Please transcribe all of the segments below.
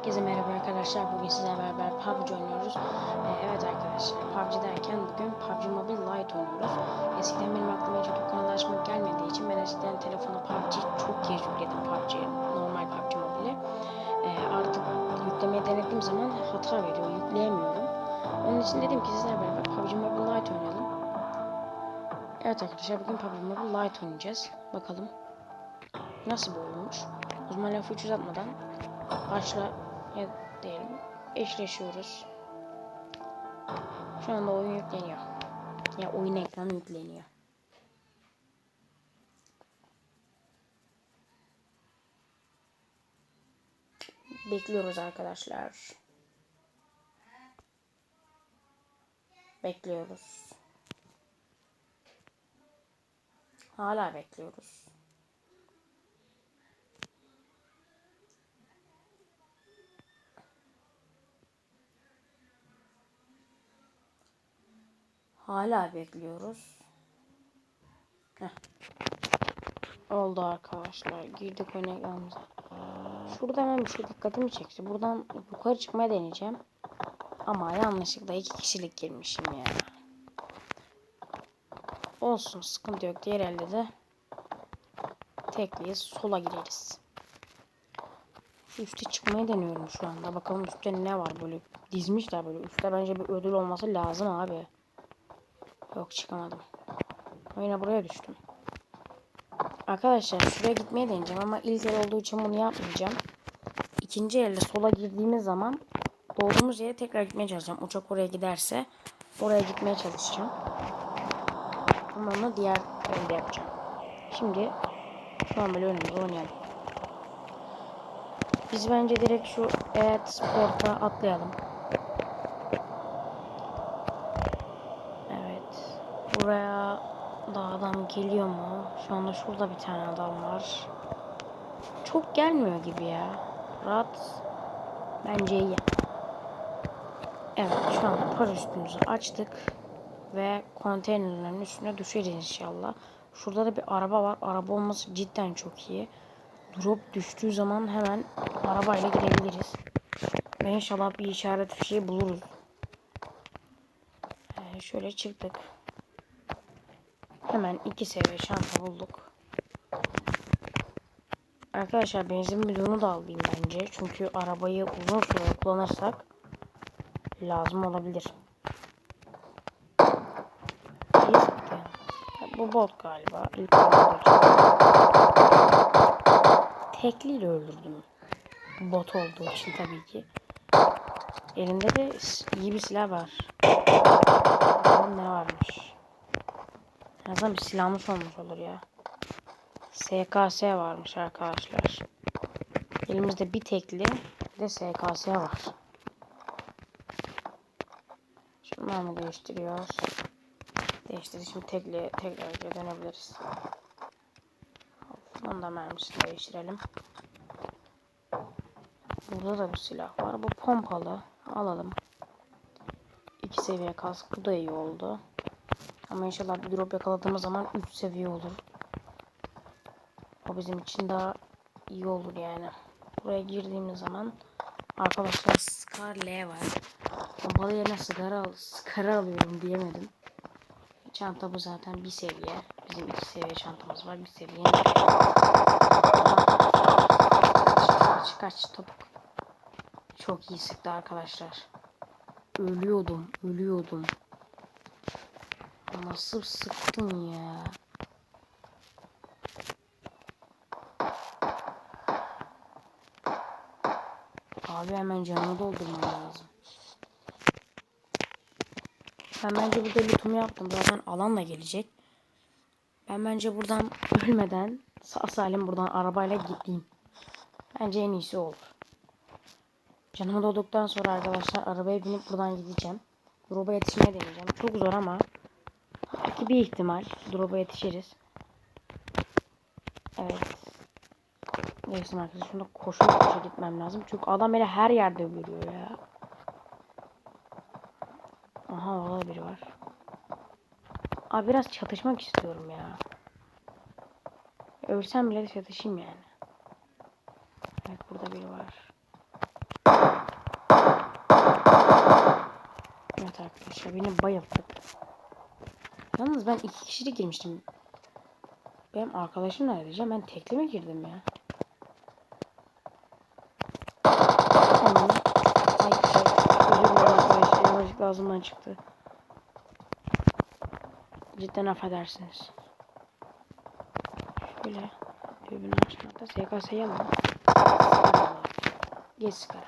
Herkese merhaba arkadaşlar. Bugün sizlerle beraber PUBG oynuyoruz. Ee, evet arkadaşlar, PUBG derken bugün PUBG Mobile Lite oynuyoruz. Eskiden benim aklıma hiç kanalı açmak gelmediği için ben eskiden telefona PUBG çok kez yükledim PUBG, normal PUBG Mobile'i. Ee, artık yüklemeyi denediğim zaman hata veriyor, yükleyemiyorum. Onun için dedim ki sizlerle beraber PUBG Mobile Lite oynayalım. Evet arkadaşlar, bugün PUBG Mobile Lite oynayacağız. Bakalım nasıl bir oyunmuş. O zaman lafı hiç uzatmadan başla ya diyelim eşleşiyoruz. Şu anda oyun yükleniyor. Ya oyun ekranı yükleniyor. Bekliyoruz arkadaşlar. Bekliyoruz. Hala bekliyoruz. Hala bekliyoruz. Heh. Oldu arkadaşlar. Girdik oyuna ekranımıza. Şurada hemen bir şey dikkatimi çekti. Buradan yukarı çıkmaya deneyeceğim. Ama yanlışlıkla iki kişilik girmişim ya. Olsun sıkıntı yok. Diğer elde de tekliyiz. Sola gireriz. Şu üste çıkmayı deniyorum şu anda. Bakalım üstte ne var böyle. Dizmişler böyle. Üstte bence bir ödül olması lazım abi. Yok çıkamadım. Yine buraya düştüm. Arkadaşlar şuraya gitmeye deneyeceğim ama ilk el olduğu için bunu yapmayacağım. İkinci elde sola girdiğimiz zaman doğduğumuz yere tekrar gitmeye çalışacağım. Uçak oraya giderse oraya gitmeye çalışacağım. Ama onu diğer elde yapacağım. Şimdi böyle önümüzde oynayalım. Biz bence direkt şu evet sporta atlayalım. Evet. Buraya da adam geliyor mu? Şu anda şurada bir tane adam var. Çok gelmiyor gibi ya. Rahat. Bence iyi. Evet şu anda paraşütümüzü açtık. Ve konteynerlerin üstüne düşeriz inşallah. Şurada da bir araba var. Araba olması cidden çok iyi. Drop düştüğü zaman hemen arabayla girebiliriz. Ve inşallah bir işaret fişeği buluruz. Ee, şöyle çıktık. Hemen iki seviye şanta bulduk. Arkadaşlar benzin bidonu da alayım bence. Çünkü arabayı uzun süre kullanırsak lazım olabilir. Bu bot galiba. İlk Tekliyle öldürdüm. Bot olduğu için tabii ki. Elimde de iyi bir silah var. Bakalım ne varmış. Azından bir silahmış olmuş olur ya. SKS varmış arkadaşlar. Elimizde bir tekli de SKS var. Şunları mı değiştiriyoruz? Değiştirdik. Şimdi tekli tekrar dönebiliriz. Onun da mermisini değiştirelim. Burada da bir silah var. Bu pompalı. Alalım. İki seviye kask. Bu da iyi oldu. Ama inşallah bir drop yakaladığımız zaman 3 seviye olur. O bizim için daha iyi olur yani. Buraya girdiğimiz zaman arkadaşlar Scar L var. Pompalı yerine sigara, al sigara alıyorum diyemedim. Çanta bu zaten bir seviye. Bizim iki seviye çantamız var. Bir seviye. Kaç kaç topuk. Çok iyi sıktı arkadaşlar. Ölüyordum, ölüyordum. Nasıl sıktın ya? Abi hemen canımı doldurmam lazım. Ben bence burada lootumu yaptım. Zaten alan da gelecek. Ben bence buradan ölmeden sağ salim buradan arabayla gideyim. Bence en iyisi olur. Canımı dolduktan sonra arkadaşlar arabaya binip buradan gideceğim. Drop'a yetişmeye deneyeceğim. Çok zor ama ki bir ihtimal drop'a yetişiriz. Evet. Neyse arkadaşlar şuna koşu koşu gitmem lazım. Çünkü adam hele her yerde görüyor ya. Aha orada biri var. Abi biraz çatışmak istiyorum ya. Ölsem bile çatışayım yani. Evet burada biri var. Evet arkadaşlar beni bayılttı. Yalnız ben iki kişilik girmiştim. Benim arkadaşım nerede diyeceğim? Ben tekli mi girdim ya? Tamam. Ay şey, özür dilerim arkadaşlar. Yanlışlıkla ağzımdan çıktı. Cidden affedersiniz. Şöyle düğümünü açmakta SKS'yi alalım. Geç sigara.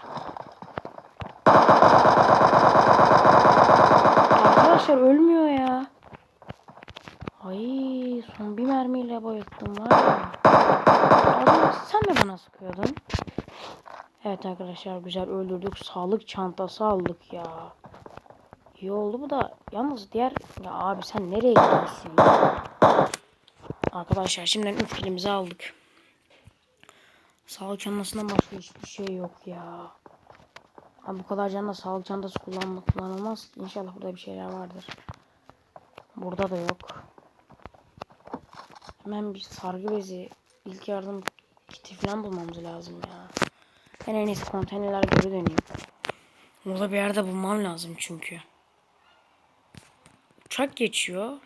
Arkadaşlar ölmüyor ya. Ay son bir mermiyle bayılttım var ya. Abi sen de bana sıkıyordun. Evet arkadaşlar güzel öldürdük. Sağlık çantası aldık ya. İyi oldu bu da. Yalnız diğer... Ya abi sen nereye gidiyorsun ya? Arkadaşlar şimdiden 3 kilimizi aldık. Sağlık çantasından başka hiçbir şey yok ya. Abi bu kadar canla sağlık çantası kullanmak kullanılmaz. İnşallah burada bir şeyler vardır. Burada da yok. Hemen bir sargı bezi, ilk yardım kiti falan bulmamız lazım ya. Ben en iyisi konteynerler geri döneyim. Burada bir yerde bulmam lazım çünkü. Uçak geçiyor.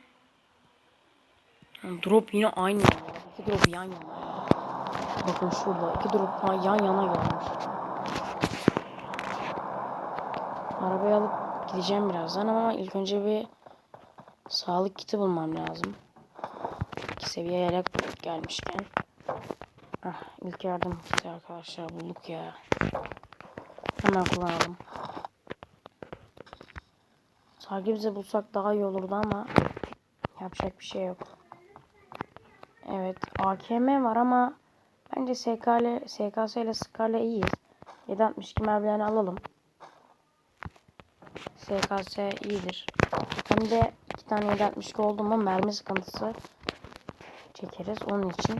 Yani drop yine aynı. İki drop yan yana. Bakın şurada iki drop yan yana gelmiş. Arabayı alıp gideceğim birazdan ama ilk önce bir sağlık kiti bulmam lazım. Seviye yelek gelmişken. Ah, ilk yardım kiti arkadaşlar bulduk ya. Hemen kullanalım. Sargı bize bulsak daha iyi olurdu ama yapacak bir şey yok. Evet AKM var ama bence SKL, SKS ile Skala iyiyiz. 762 mermilerini alalım. SKS iyidir. Hem de iki tane 762 oldu mu mermi sıkıntısı çekeriz. Onun için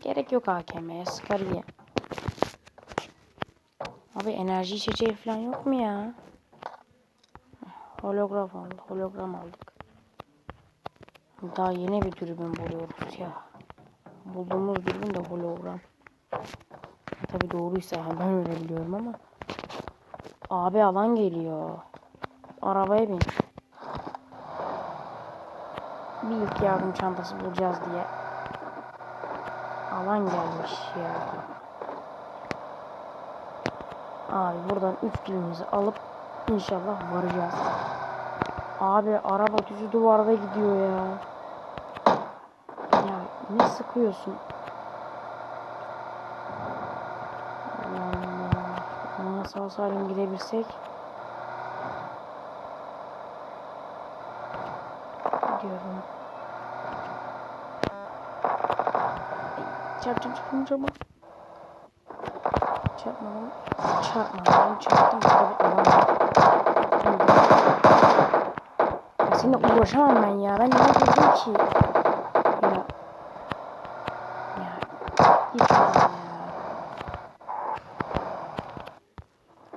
gerek yok AKM'ye. Skar iyi. Abi enerji içeceği falan yok mu ya? Hologram aldık. Hologram aldık. Daha yeni bir dürbün buluyoruz ya. Bulduğumuz dürbün de hologram. Tabi doğruysa ben öyle biliyorum ama. Abi alan geliyor. Arabaya bin. Bir ilk yardım çantası bulacağız diye. Alan gelmiş ya. Abi buradan 3 kilimizi alıp inşallah varacağız. Abi araba düzü duvarda gidiyor ya. Ya ne sıkıyorsun? Aa, sağ salim gidebilsek. Gidiyorum. Çarp çarp çarp çarp. Çarpmadım. Çarpmadım. Çarptım. Ya seninle uğraşamam ben ya. Ben ne yapıyordum ki? Ya. Ya. Git ya.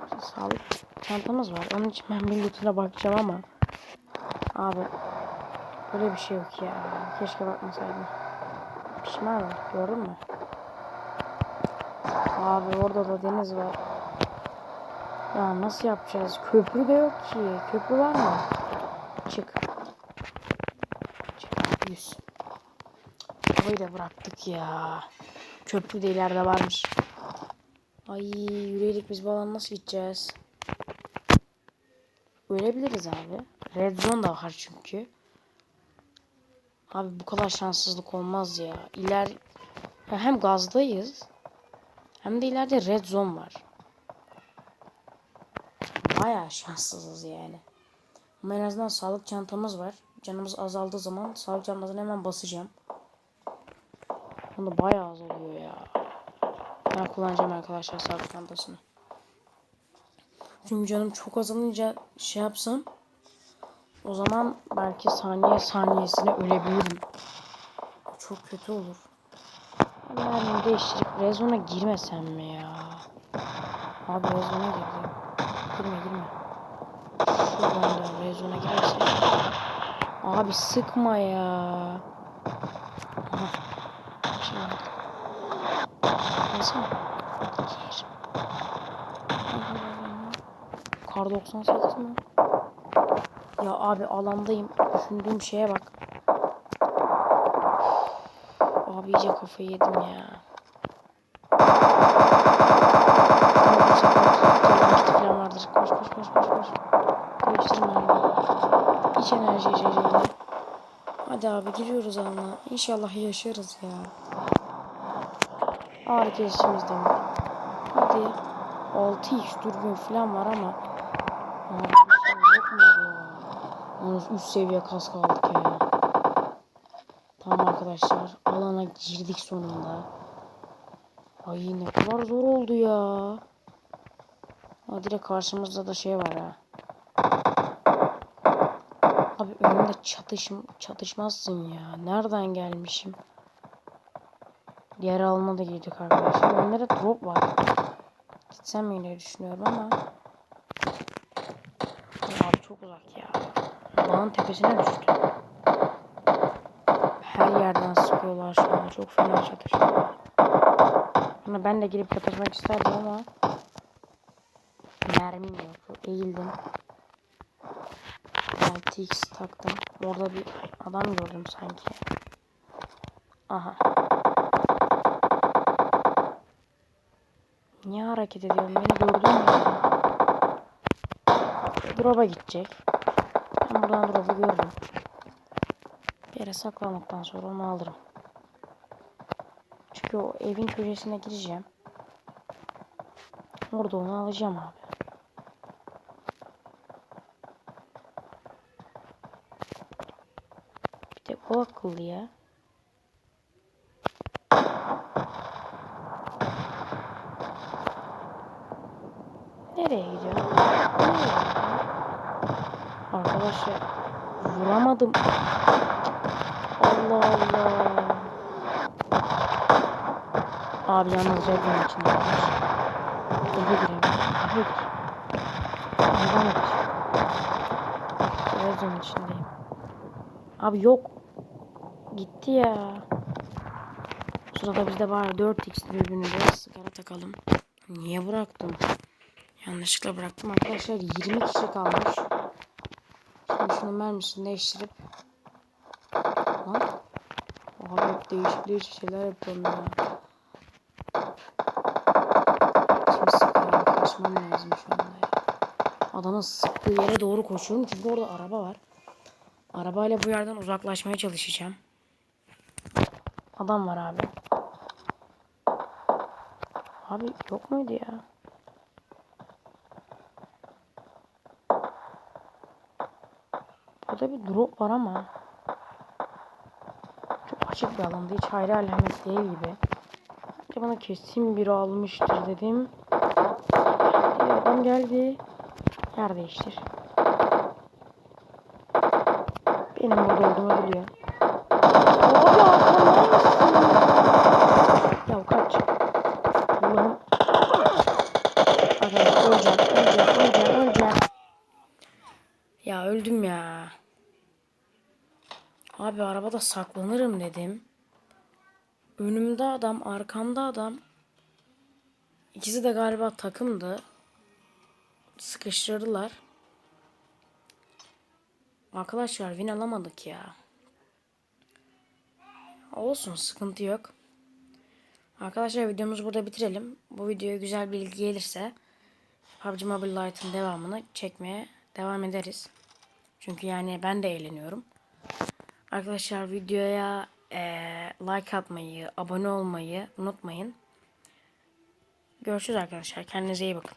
İşte sağlık çantamız var. Onun için ben bir lootuna bakacağım ama. Abi. Böyle bir şey yok ya. Keşke bakmasaydım. Pişman oldum. Gördün mü? Abi orada da deniz var. Ya nasıl yapacağız? Köprü de yok ki. Köprü var mı? Çık. Çık. Yüz. Arabayı da bıraktık ya. Köprü de ileride varmış. Ay yürüyerek biz bu nasıl gideceğiz? Ölebiliriz abi. Red zone da var çünkü. Abi bu kadar şanssızlık olmaz ya. İler hem gazdayız hem de ileride red zone var. Bayağı şanssızız yani. Ama en azından sağlık çantamız var. Canımız azaldığı zaman sağlık çantasını hemen basacağım. Onda bayağı azalıyor ya. Ben kullanacağım arkadaşlar sağlık çantasını. Çünkü canım çok azalınca şey yapsam o zaman belki saniye saniyesine ölebilirim. Çok kötü olur. Ben değiştirip rezona girmesem mi ya? Abi rezona girdim. Girme girme. Şuradan da rezona girersek. Abi sıkma ya. Alsana. Gir. Kar 98 mi? Ya abi alandayım. Düşündüğüm şeye bak. Abi iyice kafayı yedim ya. Falan vardır. Koş koş koş koş koş. Değiştirme abi. İç enerji içeceğini. Hadi abi giriyoruz alana. İnşallah yaşarız ya. Ağrı kesicimiz de var. Hadi. 6x dürbün falan var ama. Abi şey yok mu ya? Yalnız üst seviye kas kaldık ya. Arkadaşlar. Alana girdik sonunda. Ay ne kadar zor oldu ya. Ha direkt karşımızda da şey var ha. Abi önümde çatışım çatışmazsın ya. Nereden gelmişim? Diğer alana da girdik arkadaşlar. Önlere drop var. Gitsem mi diye düşünüyorum ama. Abi çok uzak ya. Dağın tepesine düştü. Her yerden sıkıyorlar şu. Çok fena çatışıyorlar. Ama ben de girip çatışmak isterdim ama mermim yok. Eğildim. 6x taktım. Orada bir adam gördüm sanki. Aha. Niye hareket ediyorum? Beni gördün mü? Drop'a gidecek. Ben buradan drop'u görürüm. Yere saklamaktan sonra onu alırım. Çünkü o evin köşesine gireceğim. Orada onu alacağım abi. Bir de o akıllı ya. Nereye gidiyor? Nereye gidiyor? Arkadaşlar vuramadım. Allah Allah. Abi yalnız Red'in içinde var. Eve giremiyorum. Eve gir. Evden gir. Red'in içindeyim. Abi yok. Gitti ya. Sırada bizde var 4x dürbünü de sigara takalım. Niye bıraktım? Yanlışlıkla bıraktım arkadaşlar 20 kişi kalmış. Şimdi şunun mermisini değiştirip değişik değişik şeyler yapıyorum ya. Şimdi sıkıyorum kaçmam lazım şu anda ya. Adamın sıktığı yere doğru koşuyorum çünkü orada araba var. Arabayla bu yerden uzaklaşmaya çalışacağım. Adam var abi. Abi yok muydu ya? Burada bir drop var ama açık bir alanda hiç hayra alamet değil gibi. Bence bana kesin biri almıştır dedim. Geldi, adam geldi. Yer değiştir. Benim burada olduğumu biliyor. Abi arkamdan mısın? Ya kaç. Allah'ım. Arkadaşlar öleceğim, öleceğim, öleceğim, öleceğim. Ya öldüm ya. Abi arabada saklanırım dedim. Önümde adam, arkamda adam. İkisi de galiba takımdı. Sıkıştırdılar. Arkadaşlar win alamadık ya. Olsun sıkıntı yok. Arkadaşlar videomuzu burada bitirelim. Bu videoya güzel bir ilgi gelirse PUBG Mobile Lite'ın devamını çekmeye devam ederiz. Çünkü yani ben de eğleniyorum. Arkadaşlar videoya eee, like atmayı, abone olmayı unutmayın. Görüşürüz arkadaşlar. Kendinize iyi bakın.